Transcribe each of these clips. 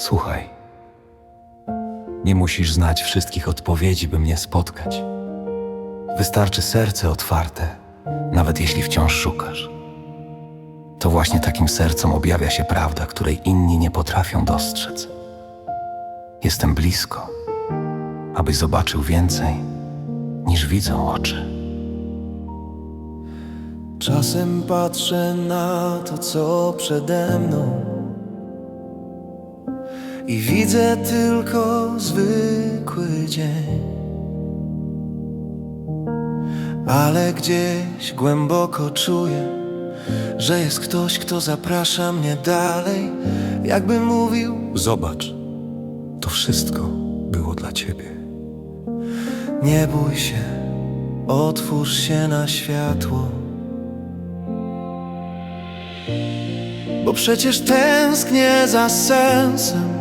Słuchaj. Nie musisz znać wszystkich odpowiedzi, by mnie spotkać. Wystarczy serce otwarte, nawet jeśli wciąż szukasz. To właśnie takim sercom objawia się prawda, której inni nie potrafią dostrzec. Jestem blisko, abyś zobaczył więcej niż widzą oczy. Czasem patrzę na to, co przede mną i widzę tylko zwykły dzień. Ale gdzieś głęboko czuję, że jest ktoś, kto zaprasza mnie dalej, jakby mówił: Zobacz, to wszystko było dla ciebie. Nie bój się, otwórz się na światło. Bo przecież tęsknię za sensem,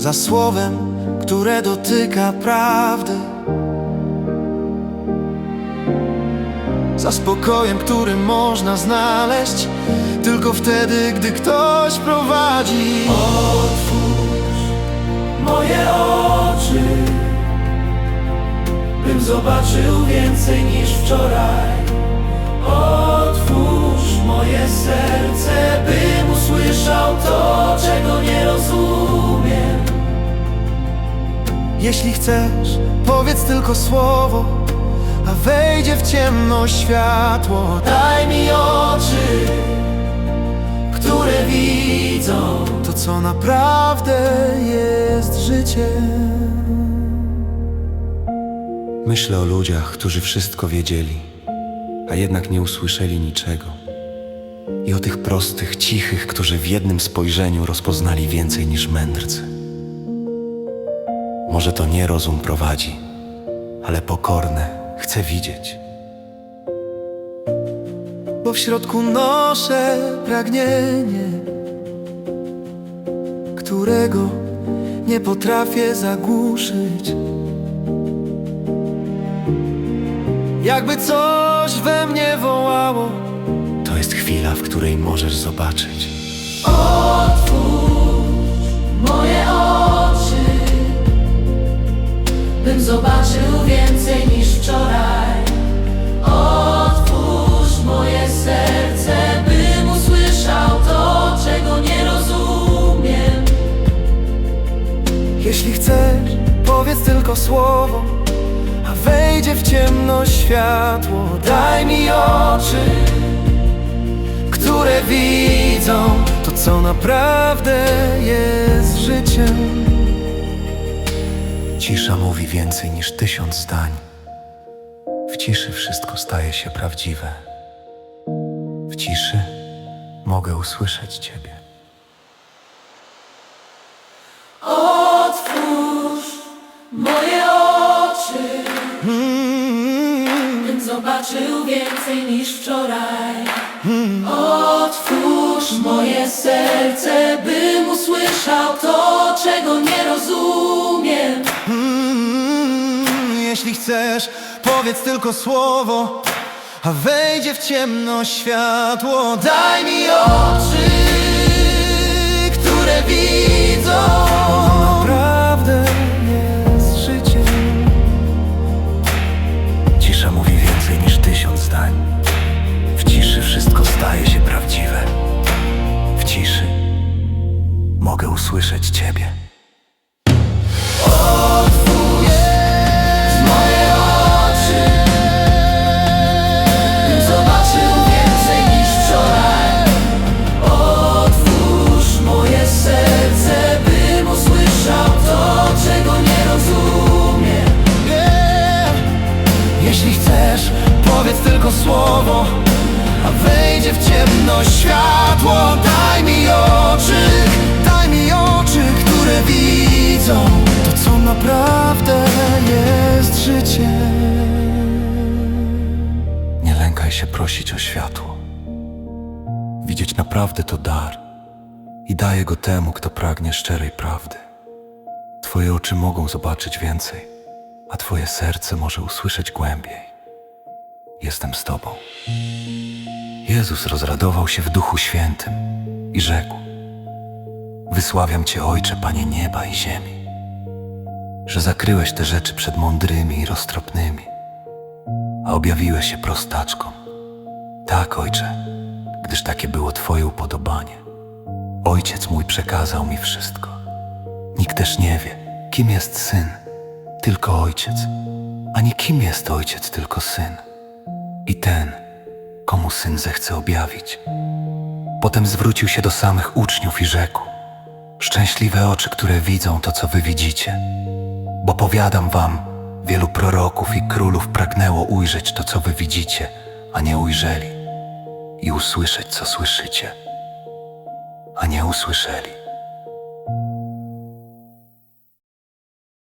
za słowem, które dotyka prawdy, za spokojem, który można znaleźć tylko wtedy, gdy ktoś prowadzi. Otwórz moje oczy bym zobaczył więcej niż wczoraj. Jeśli chcesz, powiedz tylko słowo, a wejdzie w ciemność światło. Daj mi oczy, które widzą to, co naprawdę jest życiem. Myślę o ludziach, którzy wszystko wiedzieli, a jednak nie usłyszeli niczego. I o tych prostych, cichych, którzy w jednym spojrzeniu rozpoznali więcej niż mędrcy. Może to nie rozum prowadzi, ale pokorne chce widzieć. bo w środku noszę pragnienie, którego nie potrafię zagłuszyć. Jakby coś we mnie wołało, To jest chwila, w której możesz zobaczyć. moje więcej niż wczoraj. Otwórz moje serce, bym usłyszał to, czego nie rozumiem. jeśli chcesz, powiedz tylko słowo, a wejdzie w ciemność światło. Daj mi oczy, które widzą to, co naprawdę jest życiem. Cisza mówi więcej niż tysiąc zdań. W ciszy wszystko staje się prawdziwe. W ciszy mogę usłyszeć Ciebie. Otwórz moje oczy, bym zobaczył więcej niż wczoraj. Otwórz moje serce, bym usłyszał to, czego nie rozumiem. Jeśli chcesz, powiedz tylko słowo, a wejdzie w ciemność światło. Daj mi oczy, które widzą. Naprawdę jest życiem. Cisza mówi więcej niż tysiąc zdań. W ciszy wszystko staje się prawdziwe. W ciszy mogę usłyszeć Ciebie. Chcesz, powiedz tylko słowo, a wejdzie w ciemność światło. Daj mi oczy, daj mi oczy, które widzą to, co naprawdę jest życiem. Nie lękaj się prosić o światło. Widzieć naprawdę to dar i daje go temu, kto pragnie szczerej prawdy. Twoje oczy mogą zobaczyć więcej, a Twoje serce może usłyszeć głębiej. Jestem z Tobą. Jezus rozradował się w Duchu Świętym i rzekł: Wysławiam Cię, Ojcze, Panie nieba i ziemi, że zakryłeś te rzeczy przed mądrymi i roztropnymi, a objawiłeś się prostaczkom. Tak, Ojcze, gdyż takie było Twoje upodobanie. Ojciec mój przekazał mi wszystko. Nikt też nie wie, kim jest syn, tylko ojciec, ani kim jest ojciec, tylko syn. I ten, komu syn zechce objawić. Potem zwrócił się do samych uczniów i rzekł: Szczęśliwe oczy, które widzą to, co wy widzicie. Bo powiadam wam, wielu proroków i królów pragnęło ujrzeć to, co wy widzicie, a nie ujrzeli, i usłyszeć, co słyszycie, a nie usłyszeli.